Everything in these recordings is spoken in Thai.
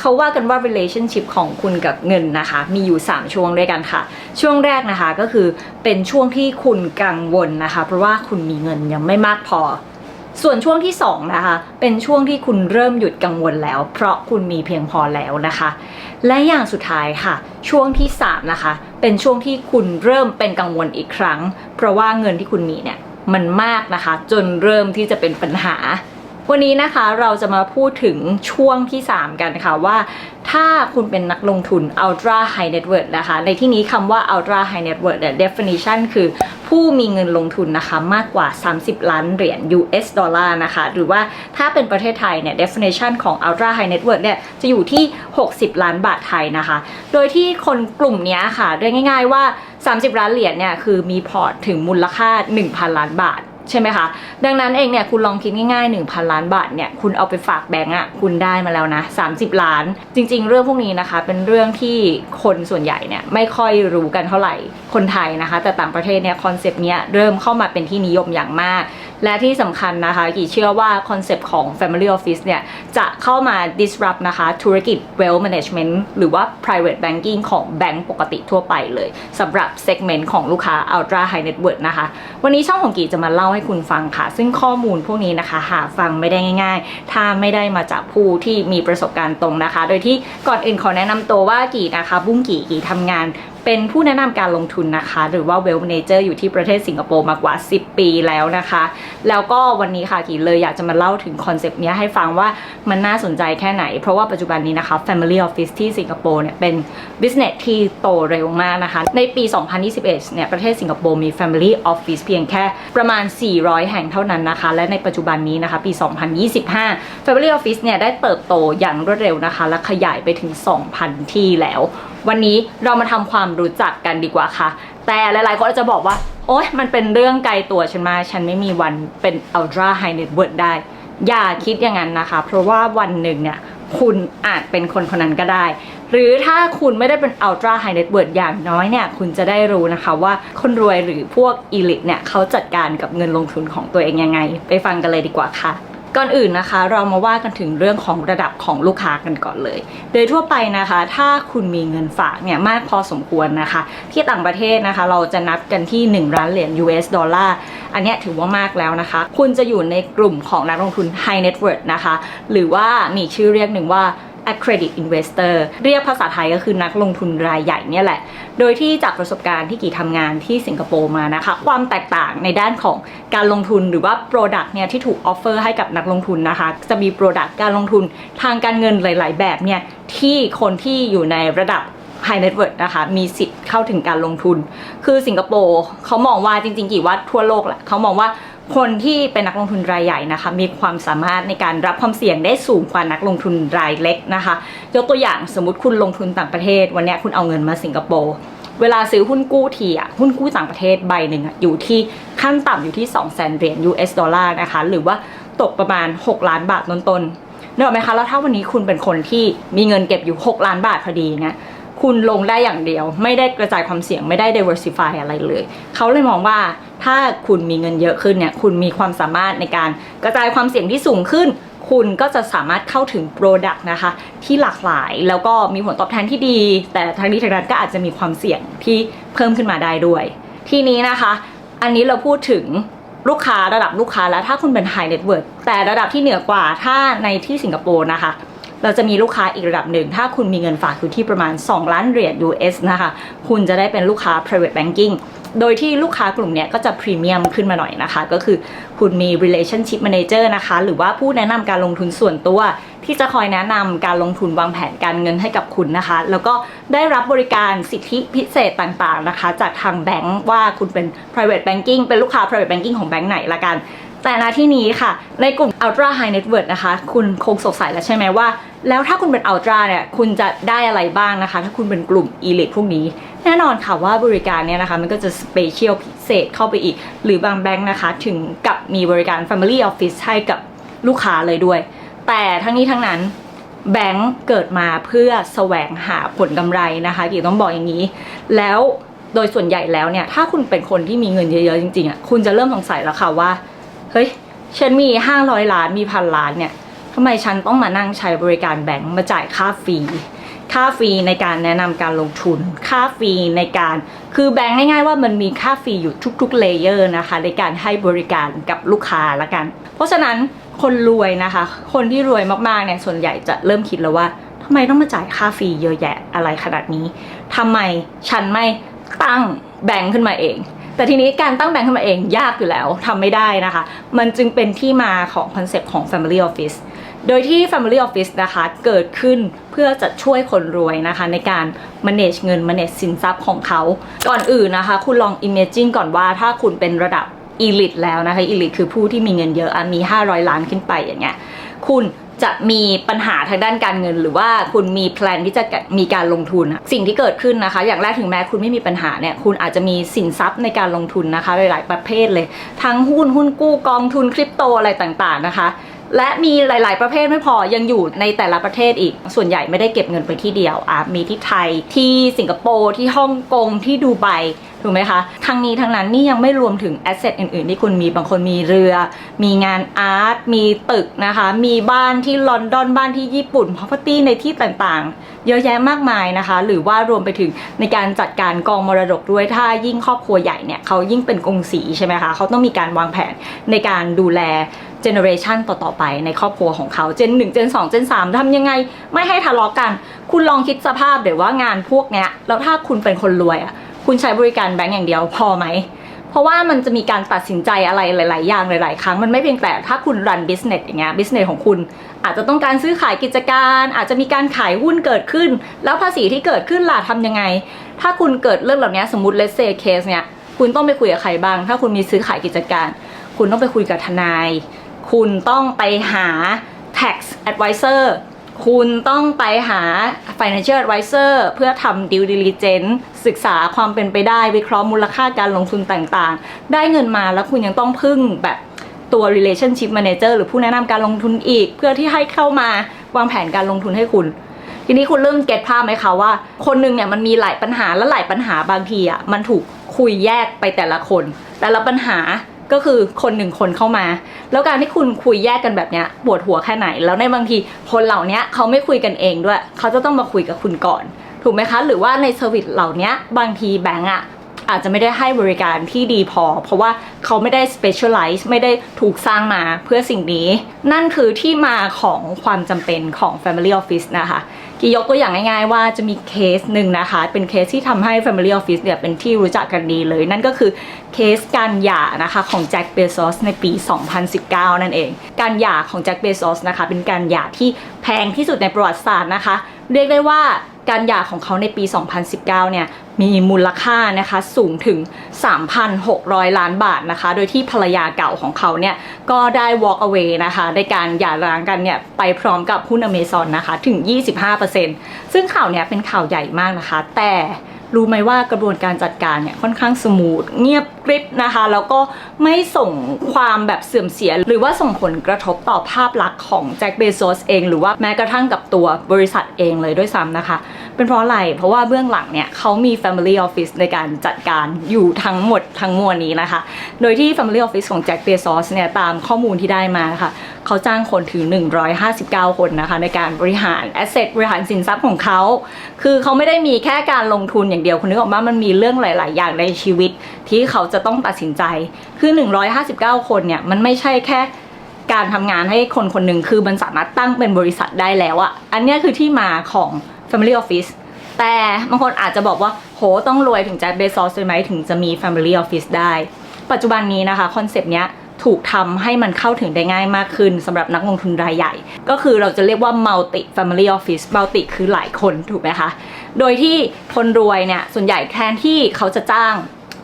เขาว่ากันว่า relationship ของคุณกับเงินนะคะ มีอยู่ 3 ช่วงด้วยกันค่ะ ช่วงแรกนะคะก็คือเป็นช่วงที่คุณกังวลนะคะ เพราะว่าคุณมีเงินยังไม่มากพอ ส่วนช่วงที่2นะคะ เป็นช่วงที่คุณเริ่มหยุดกังวลแล้ว เพราะคุณมีเพียงพอแล้วนะคะ และอย่างสุดท้ายค่ะ ช่วงที่3นะคะ เป็นช่วงที่คุณเริ่มเป็นกังวลอีกครั้ง เพราะว่าเงินที่คุณมีเนี่ยมันมากนะคะ จนเริ่มที่จะเป็นปัญหา วันนี้นะคะเราจะมาพูดถึงช่วงที่ 3 กันค่ะว่า ถ้าคุณเป็นนักลงทุน ultra high net worth นะคะ ในที่นี้คำว่า ultra high net worth เนี่ย definition คือผู้มีเงินลงทุนนะคะมากกว่า 30 ล้านเหรียญ US ดอลลาร์นะคะ หรือว่าถ้าเป็นประเทศไทยเนี่ย definition ของ ultra high net worth เนี่ย จะอยู่ที่ 60 ล้านบาทไทยนะคะ โดยที่คนกลุ่มนี้ค่ะเรียกง่าย ๆว่า 30 ล้านเหรียญเนี่ยคือมีพอร์ตถึงมูลค่า 1,000 ล้านบาท ใช่ไหมคะ ดังนั้นเองเนี่ยคุณลองคิดง่ายๆ 1,000 ล้านบาทเนี่ยคุณเอาไปฝากแบงก์อะคุณได้มาแล้วนะ 30 ล้าน จริง ๆ เรื่องพวกนี้นะคะ เป็นเรื่องที่คนส่วนใหญ่เนี่ยไม่ค่อยรู้กันเท่าไหร่คนไทยนะคะ แต่ต่างประเทศเนี่ยคอนเซปต์เนี้ยเริ่มเข้ามาเป็นที่นิยมอย่างมาก และที่สำคัญนะคะกี่เชื่อว่าคอนเซปต์ของ Family Office เนี่ยจะเข้ามา disrupt นะคะ ธุรกิจ wealth management หรือว่า private banking ของแบงก์ปกติทั่วไปเลยสำหรับ segment ของลูกค้า ultra high net worth นะคะ วันนี้ช่องของกีจะมาเล่าให้คุณฟังค่ะ ซึ่งข้อมูลพวกนี้นะคะ หาฟังไม่ได้ง่าย ๆ ถ้าไม่ได้มาจากผู้ที่มีประสบการณ์ตรงนะคะ โดยที่ก่อนอื่นขอแนะนำตัวว่ากีนะคะ บุ้งกีกีทำงาน เป็นผู้แนะนำการลงทุนนะคะ หรือว่า Wealth Manager อยู่ที่ประเทศสิงคโปร์มากว่า 10 ปีแล้วนะคะ แล้วก็วันนี้ค่ะกีเลยอยากจะมาเล่าถึงคอนเซปต์นี้ให้ฟังว่ามันน่าสนใจแค่ไหน เพราะว่าปัจจุบันนี้นะคะ Family Office ที่สิงคโปร์เนี่ยเป็น business ที่โตเร็วมากนะคะ ในปี 2021 เนี่ยประเทศสิงคโปร์มี Family Office เพียงแค่ประมาณ 400 แห่งเท่านั้นนะคะ และในปัจจุบันนี้นะคะ ปี 2025 Family Office เนี่ยได้เติบโตอย่างรวดเร็วนะคะ และขยายไปถึง 2,000 ที่แล้ว วันนี้เรามาทำความรู้จักกันดีกว่าค่ะ แต่หลายๆคนอาจจะบอกว่า โอ๊ยมันเป็นเรื่องไกลตัวฉันมากฉันไม่มีวันเป็น ultra high net worth ได้ อย่าคิดอย่างนั้นนะคะ เพราะว่าวันหนึ่งเนี่ยคุณอาจเป็นคนคนนั้นก็ได้ หรือถ้าคุณไม่ได้เป็น ultra high net worth อย่างน้อยเนี่ย คุณจะได้รู้นะคะว่าคนรวยหรือพวก elite เนี่ยเขาจัดการกับเงินลงทุนของตัวเองยังไง ไปฟังกันเลยดีกว่าค่ะ ก่อนอื่นนะคะ เรามาว่ากันถึงเรื่องของระดับของลูกค้ากันก่อนเลย โดยทั่วไปนะคะ ถ้าคุณมีเงินฝากเนี่ยมากพอสมควรนะคะ ที่ต่างประเทศนะคะ เราจะนับกันที่ 1 ล้านเหรียญ US ดอลลาร์อันนี้ถือว่ามากแล้วนะคะ คุณจะอยู่ในกลุ่มของนักลงทุน High Net Worth นะคะ หรือว่ามีชื่อเรียกหนึ่งว่า accredit investor เรียกภาษาไทยก็คือนักลงทุนรายใหญ่เนี่ยแหละ โดยที่จากประสบการณ์ที่กี่ทำงานที่สิงคโปร์มานะคะ ความแตกต่างในด้านของการลงทุนหรือว่า Product เนี่ยที่ถูกออฟเฟอร์ให้กับนักลงทุนนะคะ จะมี Product การลงทุนทางการเงินหลาย ๆ แบบเนี่ยที่คนที่อยู่ในระดับ High Net Worth นะคะ มีสิทธิ์เข้าถึงการลงทุน คือสิงคโปร์เขามองว่าจริงๆ กี่ว่าทั่วโลกแหละเขามองว่า คนที่เป็นนักลงทุนรายใหญ่นะคะ มีความสามารถในการรับความเสี่ยงได้สูงกว่านักลงทุนรายเล็กนะคะยกตัวอย่างสมมติคุณลงทุนต่างประเทศ วันนี้คุณเอาเงินมาสิงคโปร์เวลาซื้อหุ้นกู้ทีอะหุ้นกู้ต่างประเทศใบหนึ่งอะอยู่ที่ขั้นต่ำอยู่ที่ 2 0 0 0 0เหรียญ US ดอลลาร์นะคะหรือว่าตกประมาณ 6 ล้านบาทต้นๆนึกออกไหมคะแล้วถ้าวันนี้คุณเป็นคนที่มีเงินเก็บอยู่ 6 ล้านบาทพอดีเงี้ย คุณลงได้อย่างเดียว ไม่ได้กระจายความเสี่ยงไม่ได้ diversify อะไรเลย เขาเลยมองว่าถ้าคุณมีเงินเยอะขึ้นเนี่ยคุณมีความสามารถในการกระจายความเสี่ยงที่สูงขึ้น คุณก็จะสามารถเข้าถึง Product นะคะ ที่หลากหลายแล้วก็มีผลตอบแทนที่ดี แต่ทางนี้ทางนั้นก็อาจจะมีความเสี่ยงที่เพิ่มขึ้นมาได้ด้วย ทีนี้นะคะ อันนี้เราพูดถึงลูกค้าระดับลูกค้าแล้วถ้าคุณเป็น High Net Worth แต่ระดับที่เหนือกว่าถ้าในที่สิงคโปร์นะคะ เราจะมีลูกค้าอีกระดับหนึ่ง ถ้าคุณมีเงินฝากอยู่ที่ประมาณ 2 ล้านเหรียญ US นะคะ คุณจะได้เป็นลูกค้า private banking โดยที่ลูกค้ากลุ่มนี้ก็จะพรีเมียมขึ้นมาหน่อยนะคะ ก็คือคุณมี relationship manager นะคะ หรือว่าผู้แนะนำการลงทุนส่วนตัวที่จะคอยแนะนำการลงทุนวางแผนการเงินให้กับคุณนะคะ แล้วก็ได้รับบริการสิทธิพิเศษต่างๆนะคะ จากทางแบงก์ว่าคุณเป็น private banking เป็นลูกค้า private banking ของแบงก์ไหนละกัน แต่ณที่นี้ค่ะ ในกลุ่ม ultra high net worth นะคะ คุณคงสงสัยแล้วใช่ไหมว่า แล้วถ้าคุณเป็น ultra เนี่ยคุณจะได้อะไรบ้างนะคะ ถ้าคุณเป็นกลุ่ม elite พวกนี้ แน่นอนค่ะว่าบริการเนี่ยนะคะ มันก็จะ special พิเศษเข้าไปอีก หรือบางแบงค์นะคะ ถึงกับมีบริการ family office ให้กับลูกค้าเลยด้วย แต่ทั้งนี้ทั้งนั้นแบงก์เกิดมาเพื่อแสวงหาผลกำไรนะคะกี่ต้องบอกอย่างนี้ แล้วโดยส่วนใหญ่แล้วเนี่ย ถ้าคุณเป็นคนที่มีเงินเยอะๆจริงๆอะคุณจะเริ่มสงสัยแล้วค่ะว่า เฮ้ยฉันมี500ล้านมีพันล้านเนี่ยทำไมฉันต้องมานั่งใช้บริการแบงก์มาจ่ายค่าฟรีค่าฟรีในการแนะนำการลงทุน ค่าฟรีในการ คือแบงก์ง่ายๆว่ามันมีค่าฟรีอยู่ทุกๆเลเยอร์นะคะ ในการให้บริการกับลูกค้าละกัน เพราะฉะนั้นคนรวยนะคะ คนที่รวยมากๆเนี่ยส่วนใหญ่จะเริ่มคิดแล้วว่าทำไมต้องมาจ่ายค่าฟรีเยอะแยะอะไรขนาดนี้ทำไมฉันไม่ตั้งแบงก์ขึ้นมาเอง แต่ทีนี้การตั้งแบงก์ขึ้นมาเองยากอยู่แล้วทำไม่ได้นะคะ มันจึงเป็นที่มาของคอนเซปต์ของ Family Office โดยที่ Family Office นะคะเกิดขึ้นเพื่อจะช่วยคนรวยนะคะ ในการ manage เงิน manage สินทรัพย์ของเขา ก่อนอื่นนะคะ คุณลอง imagine ก่อนว่าถ้าคุณเป็นระดับ elite แล้วนะคะ elite คือผู้ที่มีเงินเยอะอะมี 500 ล้านขึ้นไปอย่างเงี้ยคุณ จะมีปัญหาทางด้านการเงิน หรือว่าคุณมีแพลนที่จะมีการลงทุน สิ่งที่เกิดขึ้นนะคะ อย่างแรกถึงแม้คุณไม่มีปัญหาเนี่ยคุณอาจจะมีสินทรัพย์ในการลงทุนนะคะ หลาย ๆ ประเภทเลย ทั้งหุ้นหุ้นกู้กองทุนคริปโตอะไรต่างๆนะคะ และมีหลาย ๆ ประเภทไม่พอยังอยู่ในแต่ละประเทศอีก ส่วนใหญ่ไม่ได้เก็บเงินไปที่เดียวอะมีที่ไทยที่สิงคโปร์ที่ฮ่องกงที่ดูไบถูกไหมคะ ทั้งนี้ทั้งนั้นนี่ยังไม่รวมถึงแอสเซทอื่น ๆ ที่คุณมี บางคนมีเรือ มีงานอาร์ต มีตึกนะคะ มีบ้านที่ลอนดอน บ้านที่ญี่ปุ่น property ในที่ต่างๆ เยอะแยะมากมายนะคะ หรือว่ารวมไปถึงในการจัดการกองมรดกด้วย ถ้ายิ่งครอบครัวใหญ่เนี่ยเขายิ่งเป็นกงสีใช่ไหมคะ เขาต้องมีการวางแผนในการดูแล เจเนอเรชันต่อๆไปในครอบครัวของเขาเจน1เจน2เจน3ทำยังไง ไม่ให้ทะเลาะกัน คุณลองคิดสภาพเดี๋ยวว่างานพวกเนี้ยแล้วถ้าคุณเป็นคนรวยอะคุณใช้บริการแบงก์อย่างเดียวพอไหมเพราะว่ามันจะมีการตัดสินใจอะไรหลาย ๆ อย่างหลาย ๆ ครั้งมันไม่เพียงแต่ถ้าคุณรันบิสเนสอย่างเงี้ยบิสเนสของคุณ อาจจะต้องการซื้อขายกิจการ อาจจะมีการขายหุ้นเกิดขึ้น แล้วภาษีที่เกิดขึ้นล่ะทำยังไง ถ้าคุณเกิดเรื่องเหล่านี้สมมติเลสเซเคสเนี่ยคุณต้องไปคุยกับใครบ้าง ถ้าคุณมีซื้อขายกิจการ คุณต้องไปคุยกับทนาย คุณต้องไปหา tax advisor คุณต้องไปหา financial advisor เพื่อทำ due diligence ศึกษาความเป็นไปได้วิเคราะห์มูลค่าการลงทุนต่างๆ ได้เงินมาแล้วคุณยังต้องพึ่งแบบตัว relationship manager หรือผู้แนะนำการลงทุนอีก เพื่อที่ให้เข้ามาวางแผนการลงทุนให้คุณ ทีนี้คุณเริ่มเก็ตภาพไหมคะว่า คนหนึ่งเนี่ยมันมีหลายปัญหาและหลายปัญหาบางทีอะมันถูกคุยแยกไปแต่ละคน แต่ละปัญหา ก็คือคนหนึ่งคนเข้ามา แล้วการที่คุณคุยแยกกันแบบเนี้ยปวดหัวแค่ไหน แล้วในบางทีคนเหล่านี้เขาไม่คุยกันเองด้วย เขาจะต้องมาคุยกับคุณก่อน ถูกไหมคะ หรือว่าในเซอร์วิสเหล่านี้บางทีแบงก์อะอาจจะไม่ได้ให้บริการที่ดีพอ เพราะว่าเขาไม่ได้ specialize ไม่ได้ถูกสร้างมาเพื่อสิ่งนี้ นั่นคือที่มาของความจำเป็นของ Family Office นะคะ กียกตัวอย่างง่ายๆว่าจะมีเคสหนึ่งนะคะ เป็นเคสที่ทำให้ Family Office เนี่ยเป็นที่รู้จักกันดีเลย นั่นก็คือเคสการหย่านะคะของแจ็คเบซอสในปี 2019 นั่นเอง การหย่าของแจ็คเบซอสนะคะ เป็นการหย่าที่แพงที่สุดในประวัติศาสตร์นะคะ เรียกได้ว่าการหย่าของเขาในปี 2019 เนี่ย มีมูลค่านะคะสูงถึง 3,600 ล้านบาทนะคะ โดยที่ภรรยาเก่าของเขาเนี่ยก็ได้ walk away นะคะในการหย่าร้างกันเนี่ยไปพร้อมกับหุ้นอเมซอนนะคะถึง 25%ซึ่งข่าวเนี้ยเป็นข่าวใหญ่มากนะคะ แต่ รู้ไหมว่ากระบวนการจัดการเนี่ยค่อนข้างสมูทเงียบกริบนะคะ แล้วก็ไม่ส่งความแบบเสื่อมเสีย หรือว่าส่งผลกระทบต่อภาพลักษณ์ของแจ็คเบโซสเอง หรือว่าแม้กระทั่งกับตัวบริษัทเองเลยด้วยซ้ำนะคะ เป็นเพราะอะไร เพราะว่าเบื้องหลังเนี่ยเขามี Family Office ในการจัดการอยู่ทั้งหมดทั้งมวลนี้นะคะ โดยที่ Family Office ของแจ็คเบโซสเนี่ยตามข้อมูลที่ได้มานะคะ เขาจ้างคนถึง 159 คนนะคะ ในการบริหาร Asset บริหารสินทรัพย์ของเขา คือเขาไม่ได้มีแค่การลงทุนอย่างเดียวคุณนึกออกมามันมีเรื่องหลาย ๆ อย่างในชีวิตที่เขาจะต้องตัดสินใจ คือ 159 คนเนี่ยมันไม่ใช่แค่การทำงานให้คนคนหนึ่งคือมันสามารถตั้งเป็นบริษัทได้แล้วอะอันนี้คือที่มาของ Family Office แต่บางคนอาจจะบอกว่าโหต้องรวยถึงจ็คเบซอสเลยไหมถึงจะมี Family Office ได้ ปัจจุบันนี้นะคะคอนเซปต์เนี้ย ถูกทำให้มันเข้าถึงได้ง่ายมากขึ้นสำหรับนักลงทุนรายใหญ่ ก็คือเราจะเรียกว่า multi family office multi คือหลายคนถูกไหมคะ โดยที่คนรวยเนี่ยส่วนใหญ่แทนที่เขาจะจ้าง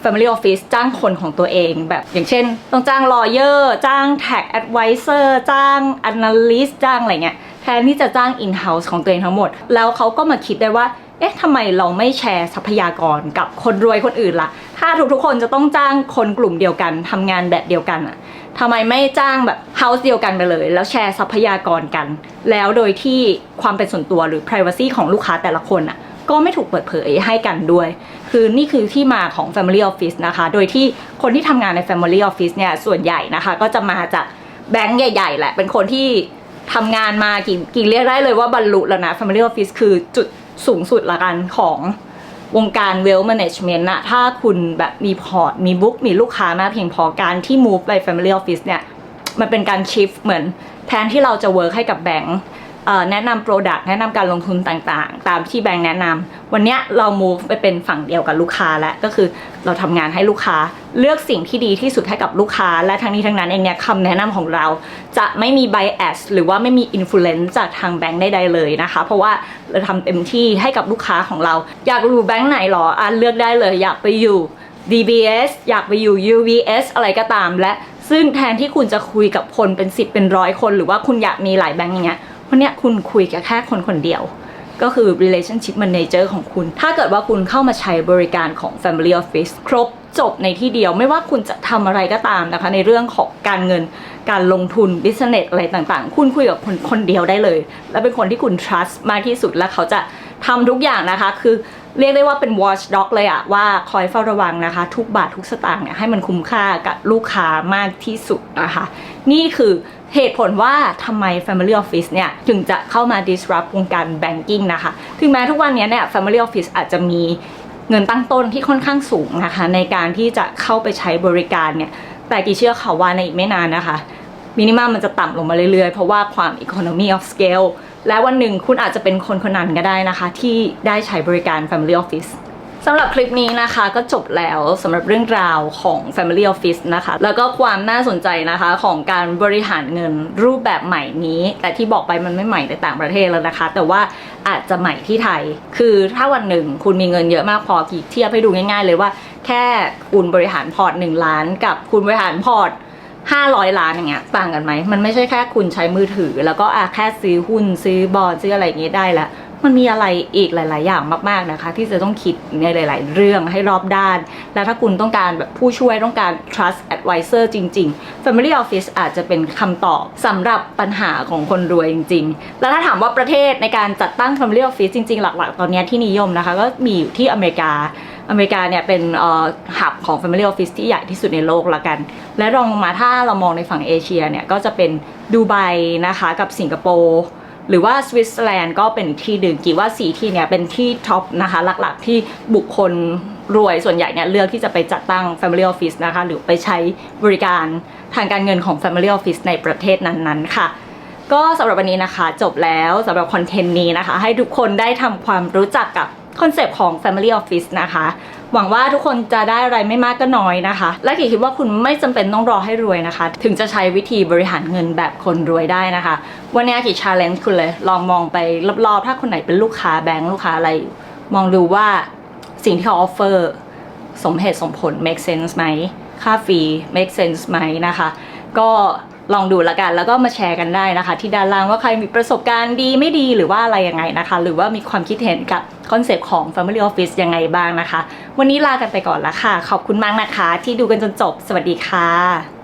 Family Office จ้างคนของตัวเองแบบอย่างเช่น ต้องจ้าง lawyer จ้าง tax advisor จ้าง analyst จ้างอะไรเงี้ยแทนที่จะจ้าง in house ของตัวเองทั้งหมด แล้วเขาก็มาคิดได้ว่า เอ๊ะทำไมเราไม่แชร์ทรัพยากรกับคนรวยคนอื่นล่ะ ถ้าทุกๆคนจะต้องจ้างคนกลุ่มเดียวกันทำงานแบบเดียวกันอะทำไมไม่จ้างแบบ house เดียวกันไปเลย แล้วแชร์ทรัพยากรกัน แล้วโดยที่ความเป็นส่วนตัวหรือ privacy ของลูกค้าแต่ละคนอะก็ไม่ถูกเปิดเผยให้กันด้วย คือนี่คือที่มาของ Family Office นะคะ โดยที่คนที่ทำงานใน Family Office เนี่ยส่วนใหญ่นะคะ ก็จะมาจากแบงก์ใหญ่ ๆ แหละ เป็นคนที่ทำงานมากี่กี่เรียกได้เลยว่าบรรลุแล้วนะ Family Office คือจุด สูงสุดละกันของวงการ Wealth Management นะถ้าคุณแบบมีพอร์ต มีบุ๊กมีลูกค้ามากเพียงพอการที่ move ไป Family Office เนี่ย มันเป็นการ shift เหมือนแทนที่เราจะ work ให้กับแบงค์ แนะนำ Product แนะนำการลงทุนต่างๆ ตามที่แบงค์แนะนำวันนี้เรา move ไปเป็นฝั่งเดียวกับลูกค้าแล้วก็คือเราทำงานให้ลูกค้าเลือกสิ่งที่ดีที่สุดให้กับลูกค้า และทั้งนี้ทั้งนั้นเองเนี่ยคำแนะนำของเรา จะไม่มี bias หรือว่าไม่มี influence จากทางแบงค์ใดๆเลยนะคะ เพราะว่าเราทำเต็มที่ให้กับลูกค้าของเรา อยากอยู่แบงค์ไหนหรออะเลือกได้เลยอยากไปอยู่ DBS อยากไปอยู่ UVS อะไรก็ตาม และซึ่งแทนที่คุณจะคุยกับคนเป็น10เป็นร้อยคน หรือว่าคุณอยากมีหลายแบงค์อย่างเงี้ย วันเนี้ยคุณคุยกับแค่คนคนเดียว ก็คือ relationship manager ของคุณ ถ้าเกิดว่าคุณเข้ามาใช้บริการของ family office ครบจบในที่เดียวไม่ว่าคุณจะทำอะไรก็ตามนะคะ ในเรื่องของการเงินการลงทุน business อะไรต่างๆ คุณคุยกับคนคนเดียวได้เลย และเป็นคนที่คุณ trust มากที่สุดและเขาจะทำทุกอย่างนะคะ คือเรียกได้ว่าเป็น watchdog เลยอะว่าคอยเฝ้าระวังนะคะ ทุกบาททุกสตางค์เนี่ยให้มันคุ้มค่ากับลูกค้ามากที่สุดนะคะ นี่คือ เหตุผลว่าทำไม Family Office เนี่ยถึงจะเข้ามา disrupt วงการ banking นะคะ ถึงแม้ทุกวันนี้เนี่ย Family Office อาจจะมีเงินตั้งต้นที่ค่อนข้างสูงนะคะ ในการที่จะเข้าไปใช้บริการเนี่ย แต่กี่เชื่อค่ะว่าในอีกไม่นานนะคะมินิมัมมันจะต่ำลงมาเรื่อยๆ เพราะว่าความ economy of scale และวันหนึ่งคุณอาจจะเป็นคนคนนั้นก็ได้นะคะ ที่ได้ใช้บริการ Family Office สำหรับคลิปนี้นะคะก็จบแล้วสำหรับเรื่องราวของ Family Office นะคะ แล้วก็ความน่าสนใจนะคะของการบริหารเงินรูปแบบใหม่นี้ แต่ที่บอกไปมันไม่ใหม่ในต่างประเทศแล้วนะคะ แต่ว่าอาจจะใหม่ที่ไทย คือถ้าวันหนึ่งคุณมีเงินเยอะมากพอกี่เทียบให้ดูง่าย ๆ เลยว่า แค่คุณบริหารพอร์ต 1 ล้าน กับคุณบริหารพอร์ต500 ล้านอย่างเงี้ยต่างกันไหม มันไม่ใช่แค่คุณใช้มือถือ แล้วก็อะแค่ซื้อหุ้นซื้อบอลซื้ออะไรอย่างเงี้ยได้ล้ว มันมีอะไรอีกหลาย ๆ อย่างมาก ๆ นะคะ ที่จะต้องคิดในหลาย ๆ เรื่องให้รอบด้าน และถ้าคุณต้องการแบบผู้ช่วยต้องการ trust advisor จริง ๆ Family Office อาจจะเป็นคำตอบสำหรับปัญหาของคนรวยจริง ๆ แล้วถ้าถามว่าประเทศในการจัดตั้ง Family Office จริง ๆ หลัก ๆ ตอนนี้ที่นิยมนะคะ ก็มีอยู่ที่อเมริกาอเมริกาเนี่ยเป็นหับของ Family Office ที่ใหญ่ที่สุดในโลกละกัน และรองลงมาถ้าเรามองในฝั่งเอเชียเนี่ย ก็จะเป็นดูไบนะคะกับสิงคโปร์ หรือว่าสวิตเซอร์แลนด์ก็เป็นที่หนึ่งกี่ว่าสีที่เนี่ยเป็นที่ท็อปนะคะหลักๆที่บุคคลรวยส่วนใหญ่เนี่ยเลือกที่จะไปจัดตั้ง Family Office นะคะ หรือไปใช้บริการทางการเงินของ Family Office ในประเทศนั้นๆ ค่ะก็สำหรับวันนี้นะคะจบแล้วสำหรับคอนเทนต์นี้นะคะ ให้ทุกคนได้ทำความรู้จักกับคอนเซปต์ของ Family Office นะคะ หวังว่าทุกคนจะได้อะไรไม่มากก็น้อยนะคะ และกี่คิดว่าคุณไม่จำเป็นต้องรอให้รวยนะคะ ถึงจะใช้วิธีบริหารเงินแบบคนรวยได้นะคะ วันนี้กี่ชาเลนจ์คุณเลยลองมองไปรอบๆถ้าคนไหนเป็นลูกค้าแบงก์ลูกค้าอะไร มองดูว่าสิ่งที่เขาออฟเฟอร์สมเหตุสมผล make sense ไหมค่าฟรี make sense ไหมนะคะ ก็ ลองดูละกัน แล้วก็มาแชร์กันได้นะคะ ที่ด้านล่างว่าใครมีประสบการณ์ดีไม่ดีหรือว่าอะไรยังไงนะคะ หรือว่ามีความคิดเห็นกับคอนเซปต์ของ Family Office ยังไงบ้างนะคะ วันนี้ลากันไปก่อนละค่ะ ขอบคุณมากนะคะ ที่ดูกันจนจบ สวัสดีค่ะ